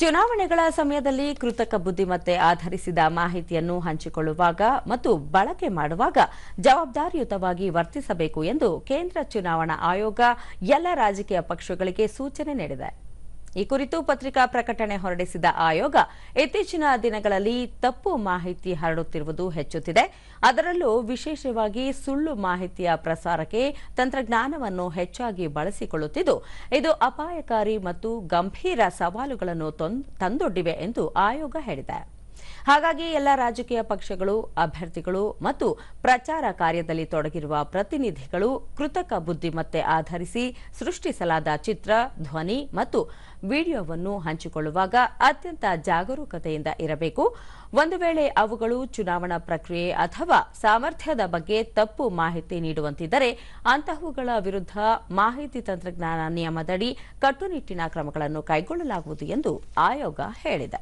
ಚುನಾವಣೆಗಳ ಸಮಯದಲ್ಲಿ ಕೃತಕ ಬುದ್ಧಿಮತ್ತೆ ಆಧರಿಸಿದ ಮಾಹಿತಿಯನ್ನು ಹಂಚಿಕೊಳ್ಳುವಾಗ ಮತ್ತು ಬಳಕೆ ಮಾಡುವಾಗ ಜವಾಬ್ದಾರಿಯುತವಾಗಿ ವರ್ತಿಸಬೇಕು ಎಂದು ಕೇಂದ್ರ ಚುನಾವಣಾ ಆಯೋಗ ಎಲ್ಲ ರಾಜಕೀಯ ಪಕ್ಷಗಳಿಗೆ ಸೂಚನೆ ನೀಡಿದೆ. ಈ ಕುರಿತು ಪತ್ರಿಕಾ ಪ್ರಕಟಣೆ ಹೊರಡಿಸಿದ ಆಯೋಗ, ಇತ್ತೀಚಿನ ದಿನಗಳಲ್ಲಿ ತಪ್ಪು ಮಾಹಿತಿ ಹರಡುತ್ತಿರುವುದು ಹೆಚ್ಚುತ್ತಿದೆ. ಅದರಲ್ಲೂ ವಿಶೇಷವಾಗಿ ಸುಳ್ಳು ಮಾಹಿತಿಯ ಪ್ರಸಾರಕ್ಕೆ ತಂತ್ರಜ್ಞಾನವನ್ನು ಹೆಚ್ಚಾಗಿ ಬಳಸಿಕೊಳ್ಳುತ್ತಿದ್ದು, ಇದು ಅಪಾಯಕಾರಿ ಮತ್ತು ಗಂಭೀರ ಸವಾಲುಗಳನ್ನು ತೊಂದ್- ತಂದೊಡ್ಡಿವೆ ಎಂದು ಆಯೋಗ ಹೇಳಿದೆ. ಹಾಗಾಗಿ ಎಲ್ಲ ರಾಜಕೀಯ ಪಕ್ಷಗಳು, ಅಭ್ಯರ್ಥಿಗಳು ಮತ್ತು ಪ್ರಚಾರ ಕಾರ್ಯದಲ್ಲಿ ತೊಡಗಿರುವ ಪ್ರತಿನಿಧಿಗಳು ಕೃತಕ ಬುದ್ಧಿಮತ್ತೆ ಆಧರಿಸಿ ಸೃಷ್ಟಿಸಲಾದ ಚಿತ್ರ, ಧ್ವನಿ ಮತ್ತು ವಿಡಿಯೋವನ್ನು ಹಂಚಿಕೊಳ್ಳುವಾಗ ಅತ್ಯಂತ ಜಾಗರೂಕತೆಯಿಂದ ಇರಬೇಕು. ಒಂದು ವೇಳೆ ಅವುಗಳು ಚುನಾವಣಾ ಪ್ರಕ್ರಿಯೆ ಅಥವಾ ಸಾಮರ್ಥ್ಯದ ಬಗ್ಗೆ ತಪ್ಪು ಮಾಹಿತಿ ನೀಡುವಂತಿದ್ದರೆ ಅಂತಹವುಗಳ ವಿರುದ್ಧ ಮಾಹಿತಿ ತಂತ್ರಜ್ಞಾನ ನಿಯಮದಡಿ ಕಟ್ಟುನಿಟ್ಟಿನ ಕ್ರಮಗಳನ್ನು ಕೈಗೊಳ್ಳಲಾಗುವುದು ಎಂದು ಆಯೋಗ ಹೇಳಿದೆ.